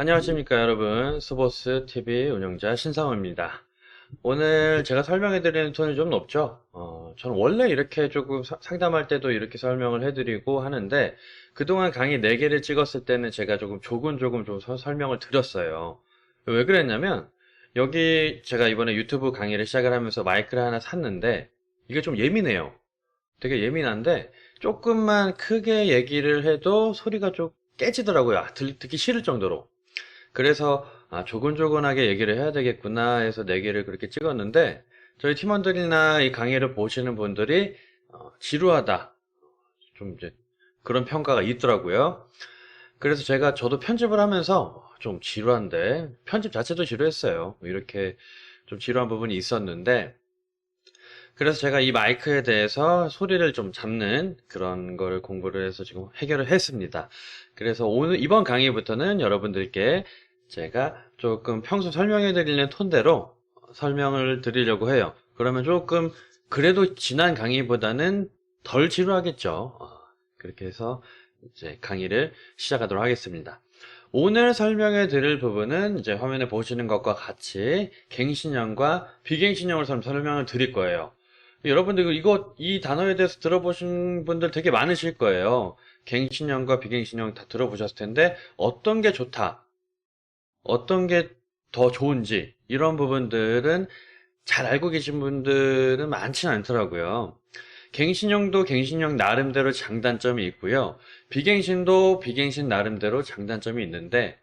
안녕하십니까 여러분. 스보스 TV 운영자 신상호입니다. 오늘 제가 설명해 드리는 톤이 좀 높죠? 어, 저는 원래 이렇게 조금 사- 상담할 때도 이렇게 설명을 해 드리고 하는데 그동안 강의 4개를 찍었을 때는 제가 조금 조금 조금 좀 서- 설명을 드렸어요. 왜 그랬냐면 여기 제가 이번에 유튜브 강의를 시작을 하면서 마이크를 하나 샀는데 이게 좀 예민해요. 되게 예민한데 조금만 크게 얘기를 해도 소리가 좀 깨지더라고요. 아, 들- 듣기 싫을 정도로 그래서 아, 조곤조곤하게 얘기를 해야 되겠구나 해서 네 개를 그렇게 찍었는데 저희 팀원들이나 이 강의를 보시는 분들이 어, 지루하다 좀 이제 그런 평가가 있더라고요. 그래서 제가 저도 편집을 하면서 좀 지루한데 편집 자체도 지루했어요. 이렇게 좀 지루한 부분이 있었는데 그래서 제가 이 마이크에 대해서 소리를 좀 잡는 그런 걸 공부를 해서 지금 해결을 했습니다. 그래서 오늘 이번 강의부터는 여러분들께 제가 조금 평소 설명해 드리는 톤대로 설명을 드리려고 해요. 그러면 조금 그래도 지난 강의보다는 덜 지루하겠죠. 어, 그렇게 해서 이제 강의를 시작하도록 하겠습니다. 오늘 설명해 드릴 부분은 이제 화면에 보시는 것과 같이 갱신형과 비갱신형을 설- 설명을 드릴 거예요. 여러분들 이거 이 단어에 대해서 들어보신 분들 되게 많으실 거예요. 갱신형과 비갱신형 다 들어보셨을 텐데 어떤 게 좋다, 어떤 게 더 좋은지 이런 부분들은 잘 알고 계신 분들은 많지는 않더라고요. 갱신형도 갱신형 나름대로 장단점이 있고요. 비갱신도 비갱신 나름대로 장단점이 있는데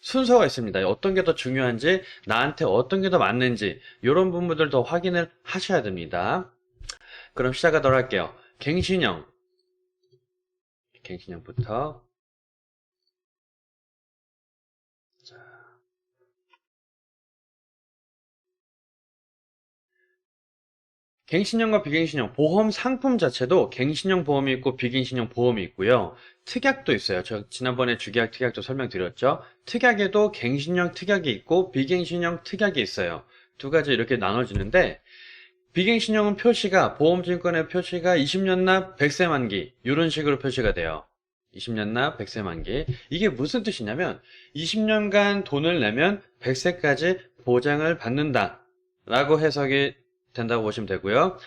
순서가 있습니다. 어떤 게 더 중요한지, 나한테 어떤 게 더 맞는지 이런 부분들 더 확인을 하셔야 됩니다. 그럼 시작하도록 할게요. 갱신형. 갱신형부터. 갱신형과 비갱신형, 보험 상품 자체도 갱신형 보험이 있고 비갱신형 보험이 있고요. 특약도 있어요. 저 지난번에 주계약 특약도 설명드렸죠. 특약에도 갱신형 특약이 있고 비갱신형 특약이 있어요. 두 가지 이렇게 나눠지는데 비갱신형은 표시가 보험증권의 표시가 20년 납 100세 만기 이런 식으로 표시가 돼요. 20년 납 100세 만기. 이게 무슨 뜻이냐면 20년간 돈을 내면 100세까지 보장을 받는다. 라고 해석이 된다고 보시면 되고요.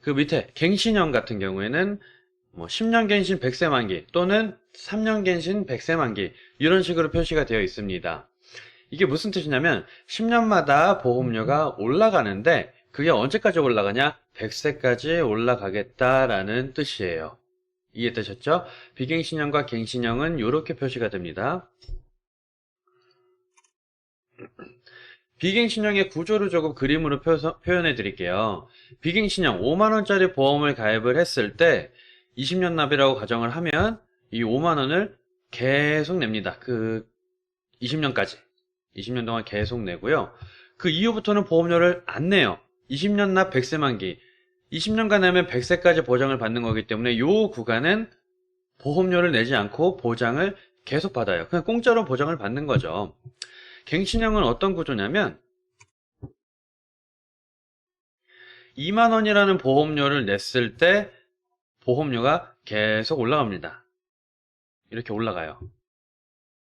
그 밑에 갱신형 같은 경우에는 뭐 10년 갱신 100세 만기 또는 3년 갱신 100세 만기 이런 식으로 표시가 되어 있습니다. 이게 무슨 뜻이냐면 10년마다 보험료가 올라가는데 그게 언제까지 올라가냐? 100세까지 올라가겠다라는 뜻이에요. 이해되셨죠? 비갱신형과 갱신형은 이렇게 표시가 됩니다. 비갱신형의 구조를 조금 그림으로 표현해 드릴게요. 비갱신형 5만원짜리 보험을 가입을 했을 때 20년 납이라고 가정을 하면 이 5만원을 계속 냅니다. 그 20년까지. 20년 동안 계속 내고요. 그 이후부터는 보험료를 안 내요. 20년 납 100세 만기. 20년간 내면 100세까지 보장을 받는 거기 때문에 이 구간은 보험료를 내지 않고 보장을 계속 받아요. 그냥 공짜로 보장을 받는 거죠. 갱신형은 어떤 구조냐면 2만원이라는 보험료를 냈을 때 보험료가 계속 올라갑니다. 이렇게 올라가요.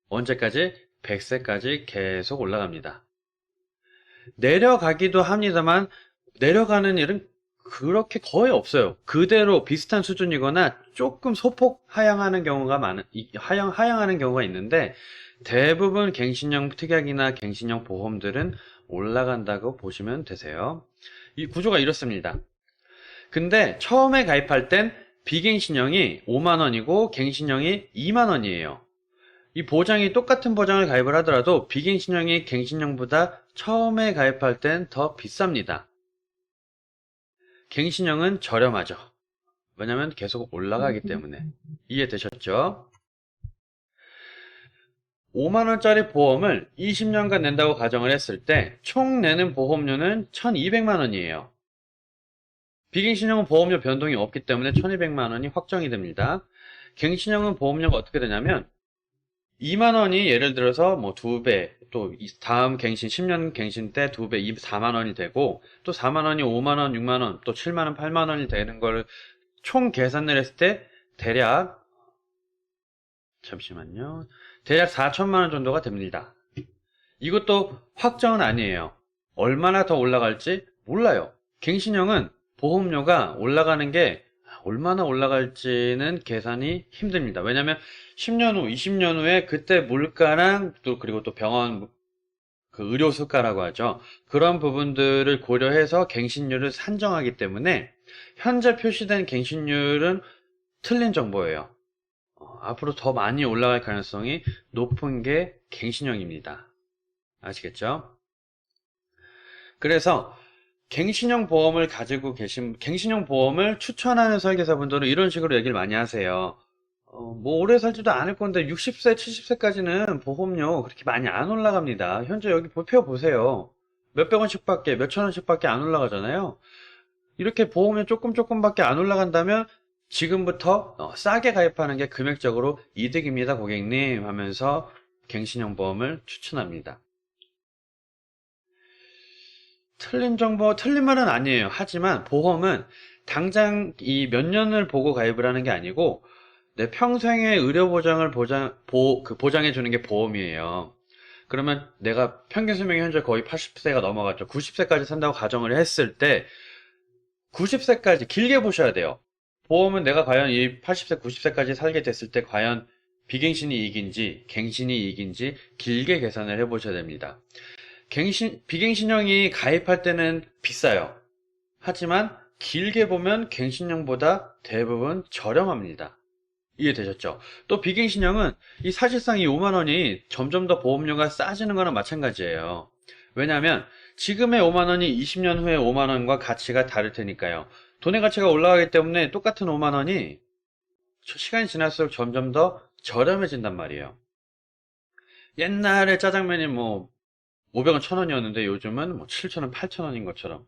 언제까지? 100세까지 계속 올라갑니다. 내려가기도 합니다만 내려가는 일은 그렇게 거의 없어요. 그대로 비슷한 수준이거나 조금 소폭 하향하는 경우가 많은 하향 하향하는 경우가 있는데 대부분 갱신형 특약이나 갱신형 보험들은 올라간다고 보시면 되세요. 이 구조가 이렇습니다. 근데 처음에 가입할 땐 비갱신형이 5만원이고 갱신형이 2만원이에요. 이 보장이 똑같은 보장을 가입을 하더라도 비갱신형이 갱신형보다 처음에 가입할 땐 더 비쌉니다. 갱신형은 저렴하죠. 왜냐면 계속 올라가기 때문에. 이해되셨죠? 5만원짜리 보험을 20년간 낸다고 가정을 했을 때 총 내는 보험료는 1200만원이에요. 비갱신형은 보험료 변동이 없기 때문에 1200만원이 확정이 됩니다. 갱신형은 보험료가 어떻게 되냐면 2만원이 예를 들어서 뭐 2배, 또 다음 갱신 10년 갱신 때 2배 4만원이 되고 또 4만원이 5만원, 6만원, 또 7만원, 8만원이 되는 걸 총 계산을 했을 때 대략 잠시만요. 대략 4천만 원 정도가 됩니다. 이것도 확정은 아니에요. 얼마나 더 올라갈지 몰라요. 갱신형은 보험료가 올라가는 게 얼마나 올라갈지는 계산이 힘듭니다. 왜냐면 10년 후, 20년 후에 그때 물가랑 또 그리고 또 병원 그 의료 수가라고 하죠. 그런 부분들을 고려해서 갱신율을 산정하기 때문에 현재 표시된 갱신율은 틀린 정보예요. 어, 앞으로 더 많이 올라갈 가능성이 높은 게 갱신형입니다. 아시겠죠? 그래서 갱신형 보험을 가지고 계신 갱신형 보험을 추천하는 설계사분들은 이런 식으로 얘기를 많이 하세요. 어, 뭐 오래 살지도 않을 건데 60세, 70세까지는 보험료 그렇게 많이 안 올라갑니다. 현재 여기 표 보세요. 몇백 원씩밖에, 몇천 원씩밖에 안 올라가잖아요. 이렇게 보험료 조금 조금밖에 안 올라간다면 지금부터 어, 싸게 가입하는 게 금액적으로 이득입니다, 고객님 하면서 갱신형 보험을 추천합니다. 틀린 정보, 틀린 말은 아니에요. 하지만 보험은 당장 이 몇 년을 보고 가입을 하는 게 아니고 내 평생의 의료 보장을 보장, 보, 그 보장해 주는 게 보험이에요. 그러면 내가 평균 수명이 현재 거의 80세가 넘어갔죠. 90세까지 산다고 가정을 했을 때 90세까지 길게 보셔야 돼요. 보험은 내가 과연 이 80세, 90세까지 살게 됐을 때 과연 비갱신이 이익인지 갱신이 이익인지 길게 계산을 해보셔야 됩니다. 갱신, 비갱신형이 가입할 때는 비싸요. 하지만 길게 보면 갱신형보다 대부분 저렴합니다. 이해되셨죠? 또 비갱신형은 이 사실상 이 5만 원이 점점 더 보험료가 싸지는 거랑 마찬가지예요. 왜냐하면 지금의 5만 원이 20년 후에 5만 원과 가치가 다를 테니까요. 돈의 가치가 올라가기 때문에 똑같은 5만 원이 시간이 지날수록 점점 더 저렴해진단 말이에요. 옛날에 짜장면이 뭐 500원, 1000원이었는데 요즘은 뭐 7,000원, 8,000원인 것처럼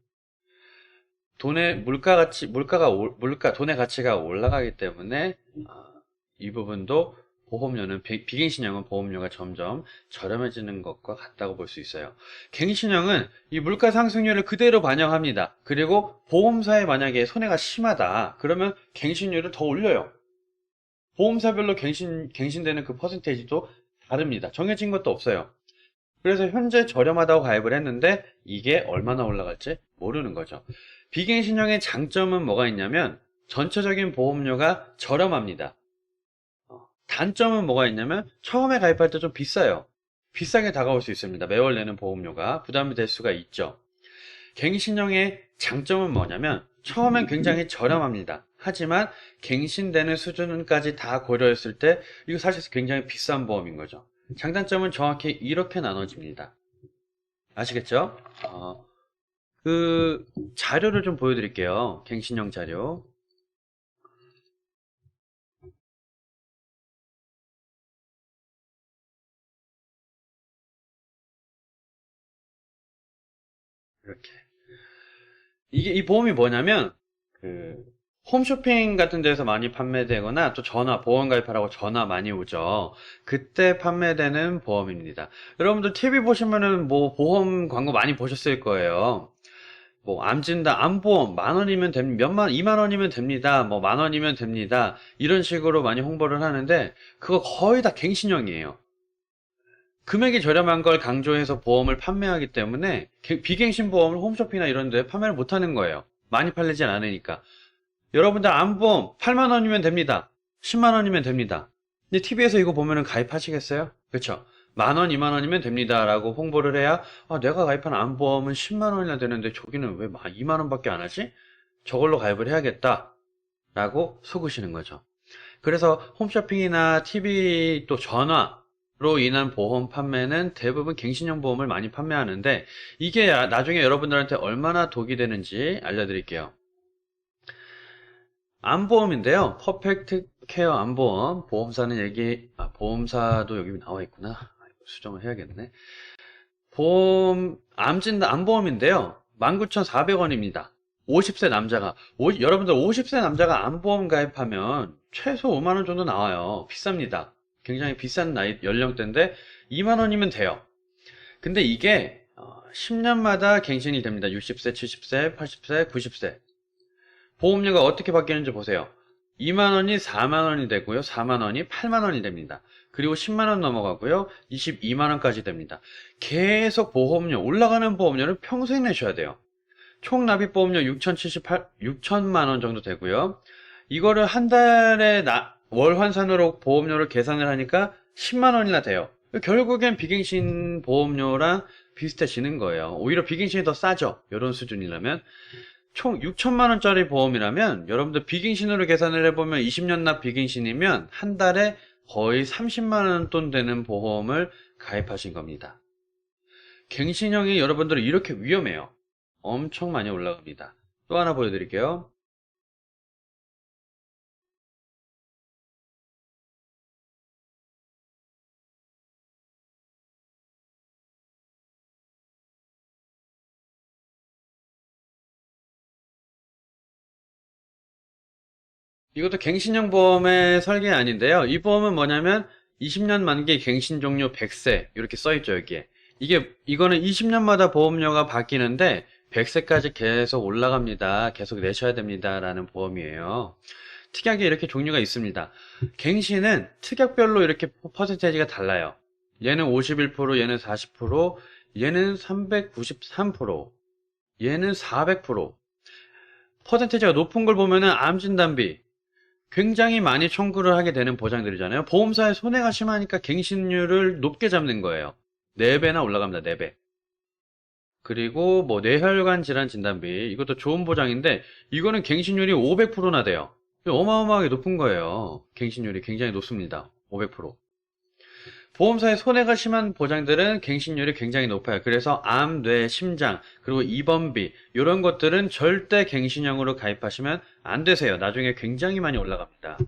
돈의 물가 가치, 물가가 올- 물가 돈의 가치가 올라가기 때문에 아, 이 부분도 보험료는 비- 비갱신형은 보험료가 점점 저렴해지는 것과 같다고 볼 수 있어요. 갱신형은 이 물가 상승률을 그대로 반영합니다. 그리고 보험사에 만약에 손해가 심하다 그러면 갱신율을 더 올려요. 보험사별로 갱신 갱신되는 그 퍼센테이지도 다릅니다. 정해진 것도 없어요. 그래서 현재 저렴하다고 가입을 했는데 이게 얼마나 올라갈지 모르는 거죠. 비갱신형의 장점은 뭐가 있냐면 전체적인 보험료가 저렴합니다. 어, 단점은 뭐가 있냐면 처음에 가입할 때 좀 비싸요. 비싸게 다가올 수 있습니다. 매월 내는 보험료가 부담이 될 수가 있죠. 갱신형의 장점은 뭐냐면 처음엔 굉장히 저렴합니다. 하지만 갱신되는 수준까지 다 고려했을 때 이거 사실 굉장히 비싼 보험인 거죠. 장단점은 정확히 이렇게 나눠집니다. 아시겠죠? 어, 그 자료를 좀 보여드릴게요. 갱신형 자료. 이렇게. 이게 이 보험이 뭐냐면 그 홈쇼핑 같은 데서 많이 판매되거나 또 전화 보험 가입하라고 전화 많이 오죠. 그때 판매되는 보험입니다. 여러분들 TV 보시면은 뭐 보험 광고 많이 보셨을 거예요. 뭐 암진단 암보험 만 원이면 됩니다. 몇만 2만 원이면 됩니다. 뭐 만 원이면 됩니다. 이런 식으로 많이 홍보를 하는데 그거 거의 다 갱신형이에요. 금액이 저렴한 걸 강조해서 보험을 판매하기 때문에 개- 비갱신 보험을 홈쇼핑이나 이런 데 판매를 못 하는 거예요. 많이 팔리진 않으니까. 여러분들 암보험 8만 원이면 됩니다. 10만 원이면 됩니다. 근데 TV에서 이거 보면은 가입하시겠어요? 그렇죠? 만 원, 2만 원이면 됩니다라고 홍보를 해야 아, 내가 가입한 암보험은 10만 원이나 되는데 저기는 왜 2만 원밖에 안 하지? 저걸로 가입을 해야겠다라고 속으시는 거죠. 그래서 홈쇼핑이나 TV 또 전화 로 인한 보험 판매는 대부분 갱신형 보험을 많이 판매하는데 이게 야- 나중에 여러분들한테 얼마나 독이 되는지 알려드릴게요. 암보험인데요. 퍼펙트 케어 암보험. 보험사는 얘기, 아, 보험사도 여기 나와 있구나. 아이고, 수정을 해야겠네. 보험, 암진단, 암보험인데요. 19,400원입니다. 50세 남자가, 오- 여러분들 50세 남자가 암보험 가입하면 최소 5만 원 정도 나와요. 비쌉니다. 굉장히 비싼 나이, 연령대인데 2만 원이면 돼요. 근데 이게, 10년마다 갱신이 됩니다. 60세, 70세, 80세, 90세. 보험료가 어떻게 바뀌는지 보세요. 2만 원이 4만 원이 되고요. 4만 원이 8만 원이 됩니다. 그리고 10만원 넘어가고요. 22만원까지 됩니다. 계속 보험료, 올라가는 보험료를 평생 내셔야 돼요. 총 납입 보험료 6,078, 6천만원 정도 되고요. 이거를 한 달에 나- 월 환산으로 보험료를 계산을 하니까 10만 원이나 돼요. 결국엔 비갱신 보험료랑 비슷해지는 거예요. 오히려 비갱신이 더 싸죠. 이런 수준이라면. 총 6천만 원짜리 보험이라면 여러분들 비갱신으로 계산을 해보면 20년 납 비갱신이면 한 달에 거의 30만 원 돈 되는 보험을 가입하신 겁니다. 갱신형이 여러분들은 이렇게 위험해요. 엄청 많이 올라갑니다. 또 하나 보여드릴게요. 이것도 갱신형 보험의 설계 아닌데요. 이 보험은 뭐냐면 20년 만기 갱신 종료 100세 이렇게 써있죠 여기에. 이게 이거는 20년마다 보험료가 바뀌는데 100세까지 계속 올라갑니다. 계속 내셔야 됩니다. 라는 보험이에요. 특약이 이렇게 종류가 있습니다. 갱신은 특약별로 이렇게 퍼센테이지가 달라요. 얘는 51%, 얘는 40%, 얘는 393%, 얘는 400%. 퍼센테이지가 높은 걸 보면은 암 진단비 굉장히 많이 청구를 하게 되는 보장들이잖아요. 보험사의 손해가 심하니까 갱신률을 높게 잡는 거예요. 4배나 올라갑니다. 4배. 그리고 뭐 뇌혈관 질환 진단비 이것도 좋은 보장인데 이거는 갱신률이 500%나 돼요. 어마어마하게 높은 거예요. 갱신률이 굉장히 높습니다. 500%. 보험사의 손해가 심한 보장들은 갱신률이 굉장히 높아요. 그래서 암, 뇌, 심장, 그리고 입원비 이런 것들은 절대 갱신형으로 가입하시면 안 되세요. 나중에 굉장히 많이 올라갑니다.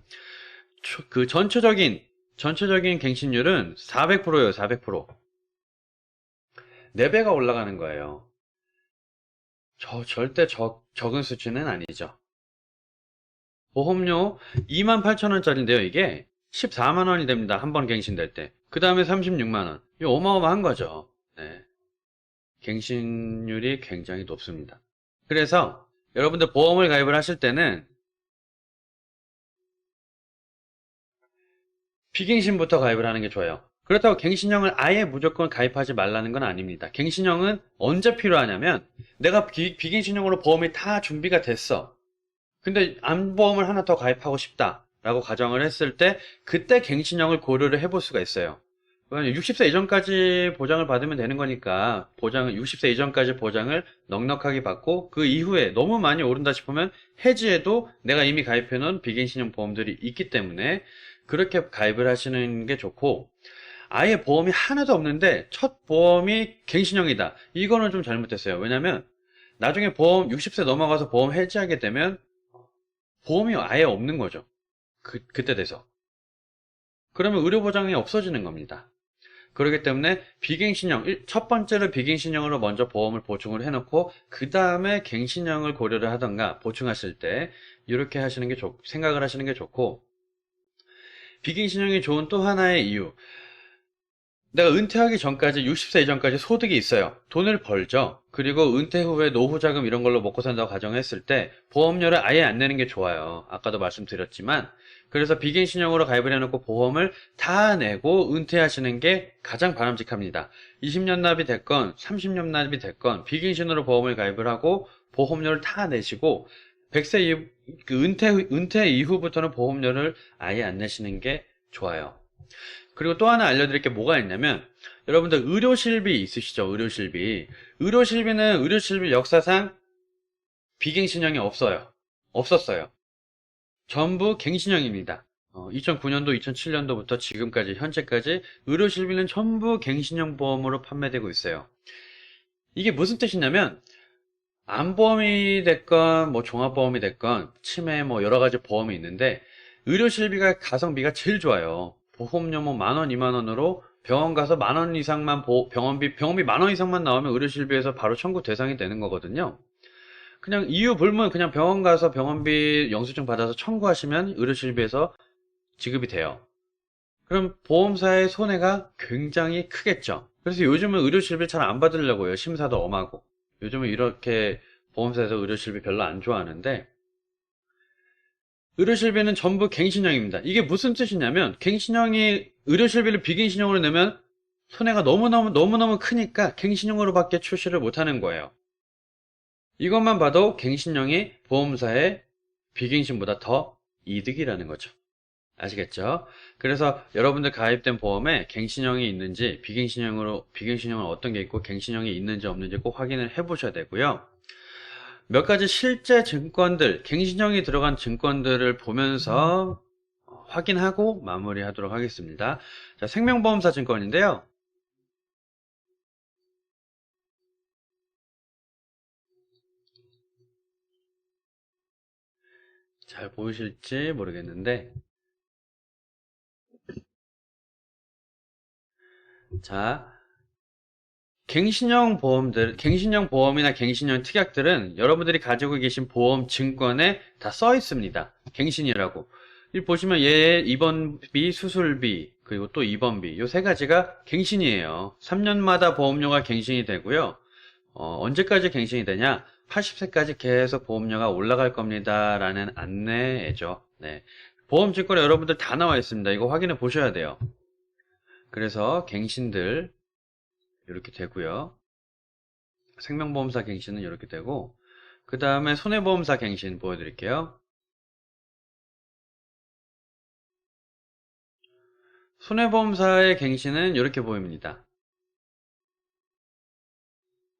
초- 그 전체적인 전체적인 갱신률은 400%예요. 400%. 4배가 올라가는 거예요. 저 절대 적, 적은 수치는 아니죠. 보험료 28,000원짜리인데요. 이게 14만 원이 됩니다. 한 번 갱신될 때. 그 다음에 36만 원. 이거 어마어마한 거죠. 네. 갱신률이 굉장히 높습니다. 그래서 여러분들 보험을 가입을 하실 때는 비갱신부터 가입을 하는 게 좋아요. 그렇다고 갱신형을 아예 무조건 가입하지 말라는 건 아닙니다. 갱신형은 언제 필요하냐면 내가 비, 비갱신형으로 보험이 다 준비가 됐어. 근데 암보험을 하나 더 가입하고 싶다. 라고 가정을 했을 때 그때 갱신형을 고려를 해볼 수가 있어요. 60세 이전까지 보장을 받으면 되는 거니까 보장을 60세 이전까지 보장을 넉넉하게 받고 그 이후에 너무 많이 오른다 싶으면 해지해도 내가 이미 가입해 놓은 비갱신형 보험들이 있기 때문에 그렇게 가입을 하시는 게 좋고 아예 보험이 하나도 없는데 첫 보험이 갱신형이다. 이거는 좀 잘못됐어요. 왜냐면 나중에 보험 60세 넘어가서 보험 해지하게 되면 보험이 아예 없는 거죠. 그, 그때 돼서. 그러면 의료 보장이 없어지는 겁니다. 그렇기 때문에 비갱신형, 일- 첫 번째로 비갱신형으로 먼저 보험을 보충을 해놓고, 그 다음에 갱신형을 고려를 하던가, 보충하실 때, 이렇게 하시는 게 좋, 생각을 하시는 게 좋고, 비갱신형이 좋은 또 하나의 이유. 내가 은퇴하기 전까지 60세 이전까지 소득이 있어요. 돈을 벌죠. 그리고 은퇴 후에 노후 자금 이런 걸로 먹고 산다고 가정했을 때 보험료를 아예 안 내는 게 좋아요. 아까도 말씀드렸지만 그래서 비갱신형으로 가입을 해놓고 보험을 다 내고 은퇴하시는 게 가장 바람직합니다. 20년 납이 됐건 30년 납이 됐건 비갱신으로 보험을 가입을 하고 보험료를 다 내시고 100세 이후, 그 은퇴, 후- 은퇴 이후부터는 보험료를 아예 안 내시는 게 좋아요. 그리고 또 하나 알려드릴 게 뭐가 있냐면 여러분들 의료실비 있으시죠? 의료실비. 의료실비는 의료실비 역사상 비갱신형이 없어요. 없었어요. 전부 갱신형입니다. 2009년도, 2007년도부터 지금까지 현재까지 의료실비는 전부 갱신형 보험으로 판매되고 있어요. 이게 무슨 뜻이냐면 암보험이 됐건 뭐 종합보험이 됐건 치매 뭐 여러 가지 보험이 있는데 의료실비가 가성비가 제일 좋아요. 보험료 뭐 만 원, 이만 원으로 병원 가서 만원 이상만 보- 병원비 병원비 만원 이상만 나오면 의료실비에서 바로 청구 대상이 되는 거거든요. 그냥 이유 불문 그냥 병원 가서 병원비 영수증 받아서 청구하시면 의료실비에서 지급이 돼요. 그럼 보험사의 손해가 굉장히 크겠죠. 그래서 요즘은 의료실비 잘 안 받으려고요. 심사도 엄하고. 요즘은 이렇게 보험사에서 의료실비 별로 안 좋아하는데 의료실비는 전부 갱신형입니다. 이게 무슨 뜻이냐면 갱신형이 의료실비를 비갱신형으로 내면 손해가 너무너무 너무너무 크니까 갱신형으로밖에 출시를 못하는 거예요. 이것만 봐도 갱신형이 보험사의 비갱신보다 더 이득이라는 거죠. 아시겠죠? 그래서 여러분들 가입된 보험에 갱신형이 있는지 비갱신형으로 비갱신형은 어떤 게 있고 갱신형이 있는지 없는지 꼭 확인을 해 보셔야 되고요. 몇 가지 실제 증권들, 갱신형이 들어간 증권들을 보면서 확인하고 마무리하도록 하겠습니다. 자, 생명보험사 증권인데요. 잘 보이실지 모르겠는데 자, 갱신형 보험들, 갱신형 보험이나 갱신형 특약들은 여러분들이 가지고 계신 보험 증권에 다 써 있습니다. 갱신이라고. 이 보시면 얘 입원비, 수술비, 그리고 또 입원비, 요 세 가지가 갱신이에요. 3년마다 보험료가 갱신이 되고요. 어, 언제까지 갱신이 되냐? 80세까지 계속 보험료가 올라갈 겁니다. 라는 안내죠. 네. 보험 증권에 여러분들 다 나와 있습니다. 이거 확인해 보셔야 돼요. 그래서 갱신들 이렇게 되고요. 생명보험사 갱신은 이렇게 되고 그 다음에 손해보험사 갱신 보여드릴게요. 손해보험사의 갱신은 이렇게 보입니다.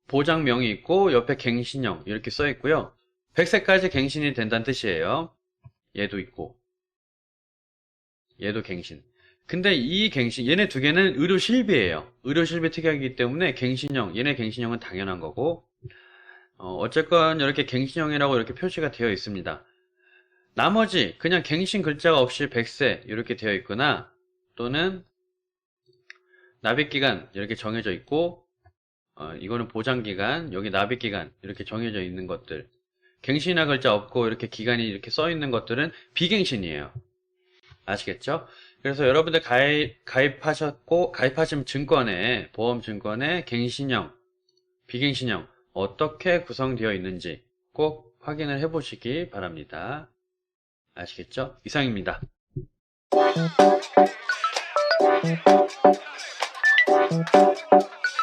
보장명이 있고 옆에 갱신형 이렇게 써 있고요. 100세까지 갱신이 된다는 뜻이에요. 얘도 있고 얘도 갱신. 근데 이 갱신, 얘네 두 개는 의료 실비예요. 의료 실비 특약이기 때문에 갱신형, 얘네 갱신형은 당연한 거고, 어, 쨌건 이렇게 갱신형이라고 이렇게 표시가 되어 있습니다. 나머지 그냥 갱신 글자가 없이 100세 이렇게 되어 있거나 또는 납입기간 이렇게 정해져 있고 어, 이거는 보장기간, 여기 납입기간 이렇게 정해져 있는 것들 갱신이나 글자 없고 이렇게 기간이 이렇게 써 있는 것들은 비갱신이에요. 아시겠죠? 그래서 여러분들 가입, 가입하셨고, 가입하신 증권에, 보험 증권에 갱신형, 비갱신형, 어떻게 구성되어 있는지 꼭 확인을 해 보시기 바랍니다. 아시겠죠? 이상입니다.